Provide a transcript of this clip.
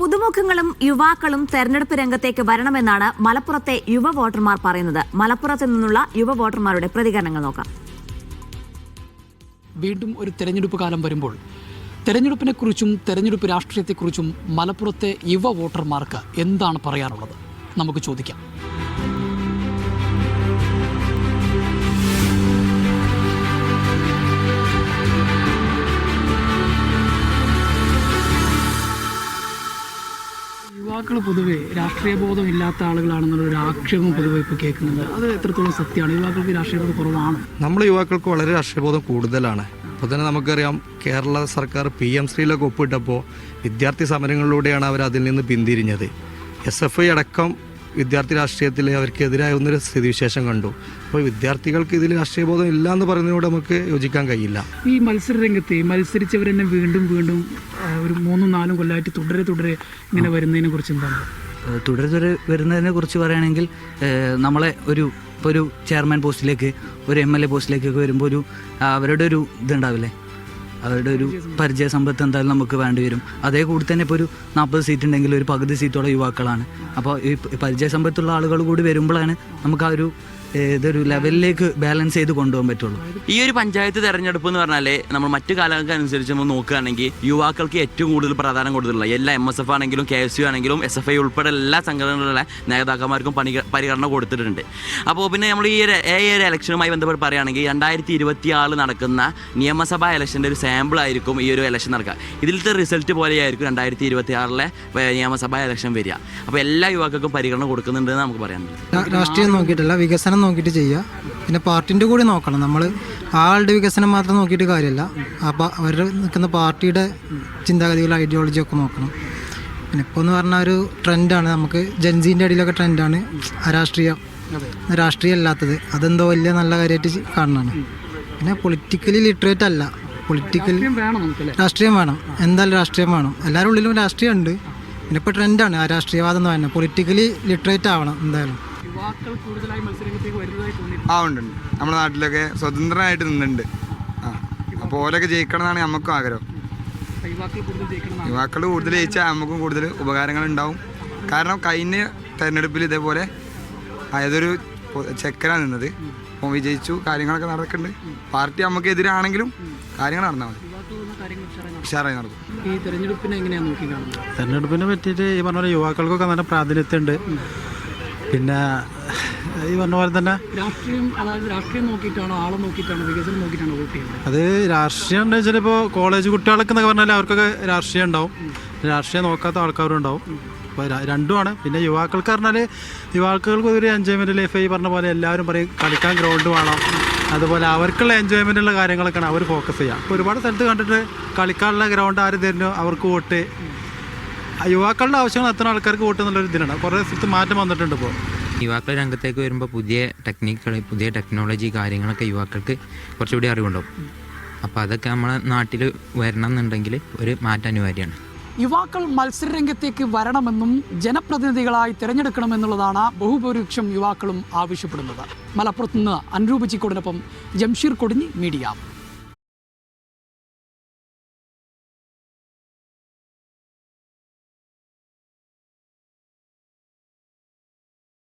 പുതുമുഖങ്ങളും യുവാക്കളും തെരഞ്ഞെടുപ്പ് രംഗത്തേക്ക് വരണമെന്നാണ് മലപ്പുറത്തെ യുവ വോട്ടർമാർ പറയുന്നത്. മലപ്പുറത്ത് നിന്നുള്ള യുവ വോട്ടർമാരുടെ പ്രതികരണങ്ങൾ നോക്കാം. വീണ്ടും ഒരു തെരഞ്ഞെടുപ്പ് കാലം വരുമ്പോൾ തെരഞ്ഞെടുപ്പിനെക്കുറിച്ചും തെരഞ്ഞെടുപ്പ് രാഷ്ട്രീയത്തെക്കുറിച്ചും മലപ്പുറത്തെ യുവ വോട്ടർമാർക്ക് എന്താണ് പറയാനുള്ളത്? നമുക്ക് ചോദിക്കാം. യുവാക്കൾ പൊതുവെ രാഷ്ട്രീയ ബോധം ഇല്ലാത്ത ആളുകളാണെന്നുള്ളൊരു ആക്ഷേപം പൊതുവെ ഇപ്പോൾ കേൾക്കുന്നുണ്ട്. അത് എത്രത്തോളം സത്യമാണ്? യുവാക്കൾക്ക് രാഷ്ട്രീയ ബോധം കുറവാണ്. നമ്മൾ യുവാക്കൾക്ക് വളരെ രാഷ്ട്രീയ ബോധം കൂടുതലാണ്. അപ്പോൾ തന്നെ നമുക്കറിയാം കേരള സർക്കാർ പി എം ശ്രീയിലൊക്കെ ഒപ്പിട്ടപ്പോൾ വിദ്യാർത്ഥി സമരങ്ങളിലൂടെയാണ് അവർ അതിൽ നിന്ന് പിന്തിരിഞ്ഞത്. എസ് എഫ് ഐ അടക്കം വിദ്യാർത്ഥി രാഷ്ട്രീയത്തിൽ അവർക്കെതിരായ ഒന്നൊരു സ്ഥിതിവിശേഷം കണ്ടു. അപ്പോൾ വിദ്യാർത്ഥികൾക്ക് ഇതിൽ രാഷ്ട്രീയബോധം ഇല്ല എന്ന് പറയുന്നതിനോട് നമുക്ക് യോജിക്കാൻ കഴിയില്ല. ഈ മത്സര രംഗത്ത് മത്സരിച്ചവർ തന്നെ വീണ്ടും വീണ്ടും ഒരു മൂന്നും നാലും കൊല്ലമായിട്ട് തുടരെ തുടരെ ഇങ്ങനെ വരുന്നതിനെ കുറിച്ച് എന്താണ് തുടരെ തുടരെ വരുന്നതിനെ കുറിച്ച് പറയുകയാണെങ്കിൽ നമ്മളെ ഒരു ഇപ്പോൾ ഒരു ചെയർമാൻ പോസ്റ്റിലേക്ക് ഒരു എം എൽ എ പോസ്റ്റിലേക്കൊക്കെ വരുമ്പോൾ ഒരു അവരുടെ ഒരു ഇതുണ്ടാവില്ലേ? അവരുടെ ഒരു പരിചയ സമ്പത്ത് എന്തായാലും നമുക്ക് വേണ്ടി വരും. അതേ കൂടി തന്നെ ഇപ്പോൾ ഒരു നാൽപ്പത് സീറ്റ് ഉണ്ടെങ്കിൽ ഒരു പകുതി സീറ്റോളം യുവാക്കളാണ്. അപ്പോൾ ഈ പരിചയ സമ്പത്തുള്ള ആളുകൾ കൂടി വരുമ്പോഴാണ് നമുക്ക് ആ ഒരു ഇതൊരു ലെവലിലേക്ക് ബാലൻസ് ചെയ്ത് കൊണ്ടുപോകാൻ പറ്റുള്ളൂ. ഈ ഒരു പഞ്ചായത്ത് തെരഞ്ഞെടുപ്പ് എന്ന് പറഞ്ഞാൽ നമ്മൾ മറ്റു കാലങ്ങൾക്ക് അനുസരിച്ച് നമ്മൾ നോക്കുകയാണെങ്കിൽ യുവാക്കൾക്ക് ഏറ്റവും കൂടുതൽ പ്രാധാന്യം കൊടുത്തിട്ടുള്ള എല്ലാ എം എസ് എഫ് ആണെങ്കിലും കെ എസ് യു ആണെങ്കിലും എസ് എഫ് ഐ ഉൾപ്പെടെ എല്ലാ സംഘടനകളിലെ നേതാക്കന്മാർക്കും പണി പരിഗണന കൊടുത്തിട്ടുണ്ട്. അപ്പോൾ പിന്നെ നമ്മൾ ഈ ഒരു ഈ ഒരു ഇലക്ഷനുമായി ബന്ധപ്പെട്ട് പറയുകയാണെങ്കിൽ രണ്ടായിരത്തി ഇരുപത്തി ആറ് നടക്കുന്ന നിയമസഭാ ഇലക്ഷന്റെ ഒരു സാമ്പിൾ ആയിരിക്കും ഈ ഒരു ഇലക്ഷൻ നടക്കുക. ഇതിലത്തെ റിസൾട്ട് പോലെയായിരിക്കും രണ്ടായിരത്തി ഇരുപത്തി ആറിലെ നിയമസഭാ ഇലക്ഷൻ വരിക. അപ്പോൾ എല്ലാ യുവാക്കൾക്കും പരിഗണന കൊടുക്കുന്നുണ്ടെന്ന് നമുക്ക് പറയാൻ രാഷ്ട്രീയം നോക്കിയിട്ടുള്ള വികസനം നോക്കിയിട്ട് ചെയ്യുക. പിന്നെ പാർട്ടിന്റെ കൂടി നോക്കണം. നമ്മൾ ആളുടെ വികസനം മാത്രം നോക്കിയിട്ട് കാര്യമല്ല അപ്പോൾ അവർ നിൽക്കുന്ന പാർട്ടിയുടെ ചിന്താഗതികൾ ഐഡിയോളജി ഒക്കെ നോക്കണം. പിന്നെ ഇപ്പോൾ എന്ന് പറഞ്ഞാൽ ഒരു ട്രെൻഡാണ് നമുക്ക് ജൻസീന്റെ ഇടയിലൊക്കെ ട്രെൻഡാണ് അരാഷ്ട്രീയം. രാഷ്ട്രീയം അല്ലാത്തത്. അതെന്തോ വലിയ നല്ല കാര്യമായിട്ട് കാണണം പിന്നെ പൊളിറ്റിക്കലി ലിറ്ററേറ്റ് അല്ല. പൊളിറ്റിക്കൽ രാഷ്ട്രീയം വേണം എന്തായാലും രാഷ്ട്രീയം വേണം. എല്ലാവരുടെ ഉള്ളിലും രാഷ്ട്രീയം ഉണ്ട്. പിന്നെ ഇപ്പോൾ ട്രെൻഡാണ് ആ രാഷ്ട്രീയവാദം എന്ന് പറയുന്നത്. പൊളിറ്റിക്കലി ലിറ്ററേറ്റ് ആവണം എന്തായാലും. യുവാക്കൾ കൂടുതലായി മത്സരരംഗത്തേക്ക് വരുന്നതായി തോന്നി ആ ഉണ്ട് ഉണ്ട്. നമ്മുടെ നാട്ടിലൊക്കെ സ്വതന്ത്രമായിട്ട് നിന്നുണ്ട് ആ അപ്പോൾ ഓലൊക്കെ ജയിക്കണം എന്നാണ് നമുക്കും ആഗ്രഹം യുവാക്കൾ കൂടുതൽ ജയിക്കണം യുവാക്കൾ കൂടുതൽ ജയിച്ചാൽ നമുക്കും കൂടുതൽ ഉപകാരങ്ങൾ ഉണ്ടാവും കാരണം കഴിഞ്ഞ തെരഞ്ഞെടുപ്പിൽ ഇതേപോലെ ഏതൊരു ചെക്കനാണ് നിന്നത്. അപ്പോൾ വിജയിച്ചു കാര്യങ്ങളൊക്കെ നടക്കുന്നുണ്ട്. പാർട്ടി നമുക്ക് എതിരാണെങ്കിലും കാര്യങ്ങൾ നടന്നാൽ മതി. ഉഷാറായി നടക്കും. ഈ തെരഞ്ഞെടുപ്പിനെ എങ്ങനെയാണ് നോക്കി കാണുന്നത് തെരഞ്ഞെടുപ്പിനെ പറ്റിയിട്ട് ഈ പറഞ്ഞ പോലെ യുവാക്കൾക്കൊക്കെ നല്ല പ്രാതിനിധ്യമുണ്ട്. പിന്നെ ഈ പറഞ്ഞ പോലെ തന്നെ രാഷ്ട്രീയം അതായത് രാഷ്ട്രീയം നോക്കിയിട്ടാണോ ആളെ നോക്കിയിട്ടാണോ വികസനം നോക്കിയിട്ടാണോ വോട്ട് ചെയ്യുന്നത്? അത് രാഷ്ട്രീയം എന്ന് വെച്ചാൽ ഇപ്പോൾ കോളേജ് കുട്ടികൾക്ക് എന്നൊക്കെ പറഞ്ഞാൽ അവർക്കൊക്കെ രാഷ്ട്രീയം ഉണ്ടാവും. രാഷ്ട്രീയം നോക്കാത്ത ആൾക്കാരും ഉണ്ടാവും. അപ്പോൾ രണ്ടുമാണ്. പിന്നെ യുവാക്കൾക്ക് പറഞ്ഞാൽ യുവാക്കൾക്ക് ഒരു എൻജോയ്മെന്റ് ലൈഫ് ഈ പറഞ്ഞ പോലെ എല്ലാവരും പറയും കളിക്കാൻ ഗ്രൗണ്ട് വേണം. അതുപോലെ അവർക്കുള്ള എൻജോയ്മെന്റുള്ള കാര്യങ്ങളൊക്കെയാണ് അവർ ഫോക്കസ് ചെയ്യുക. അപ്പോൾ ഒരുപാട് സ്ഥലത്ത് കണ്ടിട്ട് കളിക്കാനുള്ള ഗ്രൗണ്ട് ആര് തരുന്നു? അവർക്ക് വോട്ട്. യുവാക്കളുടെ ആവശ്യങ്ങൾ എത്ര ആൾക്കാർക്ക് വോട്ട് എന്നുള്ളൊരു ഇതിനാണ് കുറേ സ്ഥലത്ത് മാറ്റം വന്നിട്ടുണ്ട് ഇപ്പോൾ യുവാക്കൾ രംഗത്തേക്ക് വരുമ്പോൾ പുതിയ ടെക്നിക്കുകൾ പുതിയ ടെക്നോളജി കാര്യങ്ങളൊക്കെ യുവാക്കൾക്ക് കുറച്ചുകൂടി അറിവുണ്ടാവും. അപ്പോൾ അതൊക്കെ നമ്മളെ നാട്ടിൽ വരണം എന്നുണ്ടെങ്കിൽ ഒരു മാറ്റം അനിവാര്യമാണ്. യുവാക്കൾ മത്സരരംഗത്തേക്ക് വരണമെന്നും ജനപ്രതിനിധികളായി തിരഞ്ഞെടുക്കണമെന്നുള്ളതാണ് ബഹുഭൂരിപക്ഷം യുവാക്കളും ആവശ്യപ്പെടുന്നത്. മലപ്പുറത്ത് നിന്ന് അൻരൂപ് ചിക്കോടിനൊപ്പം ജംഷീർ കൊടിഞ്ഞി മീഡിയ.